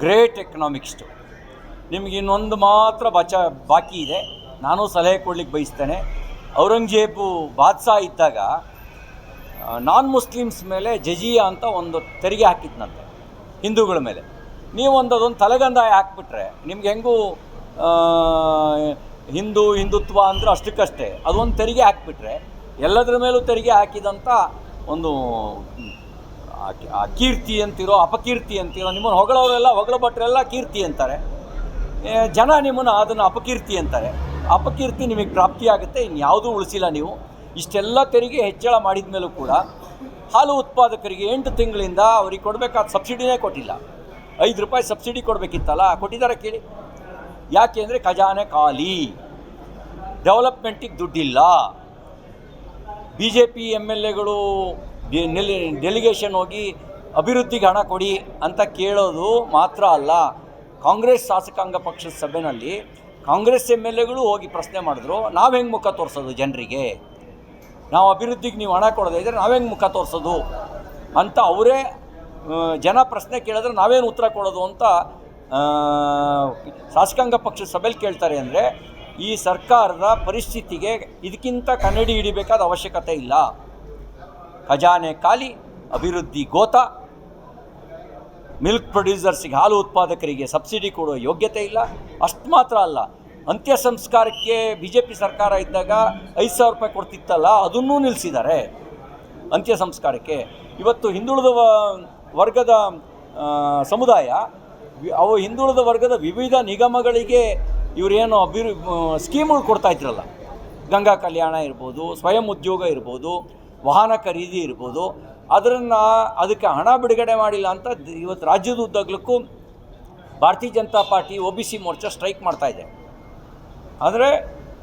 Great ಎಕನಾಮಿಕ್ಸ್ಟು. ನಿಮಗೆ ಇನ್ನೊಂದು ಮಾತ್ರ ಬಚ, ಬಾಕಿ ಇದೆ. ನಾನು ಸಲಹೆ ಕೊಡ್ಲಿಕ್ಕೆ ಬಯಸ್ತೇನೆ. ಔರಂಗಜೇಬು ಬಾದ್ಶಾ ಇದ್ದಾಗ ನಾನ್ ಮುಸ್ಲಿಮ್ಸ್ ಮೇಲೆ ಜಜಿಯಾ ಅಂತ ಒಂದು ತೆರಿಗೆ ಹಾಕಿದ್ನಂತೆ, ಹಿಂದೂಗಳ ಮೇಲೆ. ನೀವೊಂದು ಅದೊಂದು ತಲೆಗಂದಾಯ ಹಾಕ್ಬಿಟ್ರೆ ನಿಮ್ಗೆ ಹೆಂಗೂ ಹಿಂದೂ ಹಿಂದುತ್ವ ಅಂದರೆ ಅಷ್ಟಕ್ಕಷ್ಟೇ. ಅದೊಂದು ತೆರಿಗೆ ಹಾಕ್ಬಿಟ್ರೆ ಎಲ್ಲದರ ಮೇಲೂ ತೆರಿಗೆ ಹಾಕಿದಂಥ ಒಂದು ಕೀರ್ತಿ ಅಂತಿರೋ, ಅಪಕೀರ್ತಿ ಅಂತಿರೋ, ನಿಮ್ಮನ್ನು ಹೊಗಳವರೆಲ್ಲ ಹೊಗಳ ಭಟ್ರೆಲ್ಲ ಕೀರ್ತಿ ಅಂತಾರೆ. ಜನ ನಿಮ್ಮನ್ನು ಅದನ್ನು ಅಪಕೀರ್ತಿ ಅಂತಾರೆ. ಅಪಕೀರ್ತಿ ನಿಮಗೆ ಪ್ರಾಪ್ತಿಯಾಗುತ್ತೆ, ಇನ್ಯಾವುದೂ ಉಳಿಸಿಲ್ಲ ನೀವು. ಇಷ್ಟೆಲ್ಲ ತೆರಿಗೆ ಹೆಚ್ಚಳ ಮಾಡಿದ ಮೇಲೂ ಕೂಡ ಹಾಲು ಉತ್ಪಾದಕರಿಗೆ ಎಂಟು ತಿಂಗಳಿಂದ ಅವ್ರಿಗೆ ಕೊಡಬೇಕಾದ ಸಬ್ಸಿಡಿನೇ ಕೊಟ್ಟಿಲ್ಲ. ಐದು ರೂಪಾಯಿ ಸಬ್ಸಿಡಿ ಕೊಡಬೇಕಿತ್ತಲ್ಲ ಕೊಟ್ಟಿದ್ದಾರೆ ಕೇಳಿ. ಯಾಕೆ ಅಂದರೆ ಖಜಾನೆ ಖಾಲಿ. ಡೆವಲಪ್ಮೆಂಟಿಗೆ ದುಡ್ಡಿಲ್ಲ. B J P M L ಎಗಳು ಡೆಲಿಗೇಷನ್ ಹೋಗಿ ಅಭಿವೃದ್ಧಿಗೆ ಹಣ ಕೊಡಿ ಅಂತ ಕೇಳೋದು ಮಾತ್ರ ಅಲ್ಲ. ಕಾಂಗ್ರೆಸ್ ಶಾಸಕಾಂಗ ಪಕ್ಷದ ಸಭೆಯಲ್ಲಿ ಕಾಂಗ್ರೆಸ್ ಎಂ ಎಲ್ ಎಗಳು ಹೋಗಿ ಪ್ರಶ್ನೆ ಮಾಡಿದ್ರು, ನಾವು ಹೆಂಗೆ ಮುಖ ತೋರಿಸೋದು ಜನರಿಗೆ? ನಾವು ಅಭಿವೃದ್ಧಿಗೆ ನೀವು ಹಣ ಕೊಡದೇ ಇದ್ದರೆ ಹೆಂಗೆ ಮುಖ ತೋರಿಸೋದು? ಅಂತ ಅವರೇ ಜನ ಪ್ರಶ್ನೆ ಕೇಳಿದ್ರೆ ನಾವೇನು ಉತ್ತರ ಕೊಡೋದು ಅಂತ ಶಾಸಕಾಂಗ ಪಕ್ಷದ ಸಭೆಯಲ್ಲಿ ಕೇಳ್ತಾರೆ ಅಂದರೆ ಈ ಸರ್ಕಾರದ ಪರಿಸ್ಥಿತಿಗೆ ಇದಕ್ಕಿಂತ ಕನ್ನಡಿ ಹಿಡಿಬೇಕಾದ ಅವಶ್ಯಕತೆ ಇಲ್ಲ. ಖಜಾನೆ ಖಾಲಿ, ಅಭಿವೃದ್ಧಿ ಗೋತ. ಮಿಲ್ಕ್ ಪ್ರೊಡ್ಯೂಸರ್ಸಿಗೆ ಹಾಲು ಉತ್ಪಾದಕರಿಗೆ ಸಬ್ಸಿಡಿ ಕೊಡೋ ಯೋಗ್ಯತೆ ಇಲ್ಲ. ಅಷ್ಟು ಮಾತ್ರ ಅಲ್ಲ ಅಂತ್ಯ ಸಂಸ್ಕಾರಕ್ಕೆ ಬಿ ಜೆ ಪಿ ಸರ್ಕಾರ ಇದ್ದಾಗ ಐದು ಸಾವಿರ ರೂಪಾಯಿ ಕೊಡ್ತಿತ್ತಲ್ಲ, ಅದನ್ನೂ ನಿಲ್ಲಿಸಿದ್ದಾರೆ ಅಂತ್ಯ ಸಂಸ್ಕಾರಕ್ಕೆ ಇವತ್ತು ಹಿಂದುಳಿದ ವರ್ಗದ ಸಮುದಾಯ ಅವು ಹಿಂದುಳಿದ ವರ್ಗದ ವಿವಿಧ ನಿಗಮಗಳಿಗೆ ಇವರೇನು ಅಭಿವೃ ಸ್ಕೀಮ್ಗಳು ಕೊಡ್ತಾ ಇದ್ರಲ್ಲ. ಗಂಗಾ ಕಲ್ಯಾಣ ಇರ್ಬೋದು, ಸ್ವಯಂ ಉದ್ಯೋಗ ಇರ್ಬೋದು ವಾಹನ ಖರೀದಿ ಇರ್ಬೋದು. ಅದರನ್ನು ಅದಕ್ಕೆ ಹಣ ಬಿಡುಗಡೆ ಮಾಡಿಲ್ಲ ಅಂತ ಇವತ್ತು ರಾಜ್ಯದ ಉದ್ದಗಲಕ್ಕೂ Bharatiya Janata party O B C Morcha strike ಮಾಡ್ತಾ ಇದೆ. ಅಂದರೆ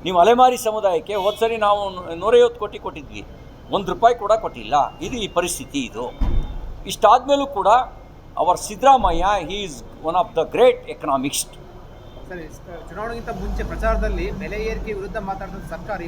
ನೀವು ಅಲೆಮಾರಿ ಸಮುದಾಯಕ್ಕೆ ಹೋದ ಸರಿ ನಾವು ನೂರೈವತ್ತು ಕೋಟಿ ಕೊಟ್ಟಿದ್ವಿ. ಒಂದು ರೂಪಾಯಿ ಕೂಡ ಕೊಟ್ಟಿಲ್ಲ. ಇದು ಈ ಪರಿಸ್ಥಿತಿ ಇದು. ಇಷ್ಟಾದಮೇಲೂ ಕೂಡ hour Siddaramaiah he is one of the great economist ಚುನಾವಣೆಗಿಂತ ಮುಂಚೆ ಪ್ರಚಾರದಲ್ಲಿ ಬೆಲೆ ಏರಿಕೆ ವಿರುದ್ಧ ಮಾತಾಡಿದ ಸರ್ಕಾರ